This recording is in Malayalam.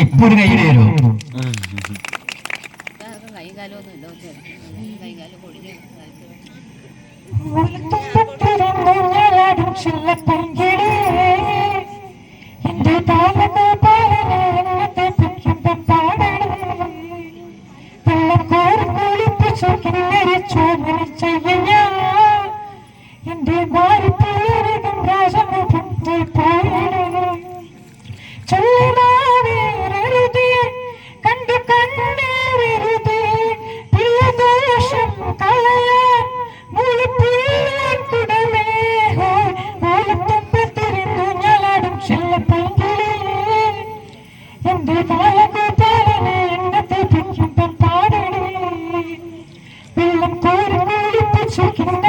ഇപ്പൊ ഒരു കൈയുടെ തരൂ Check it out.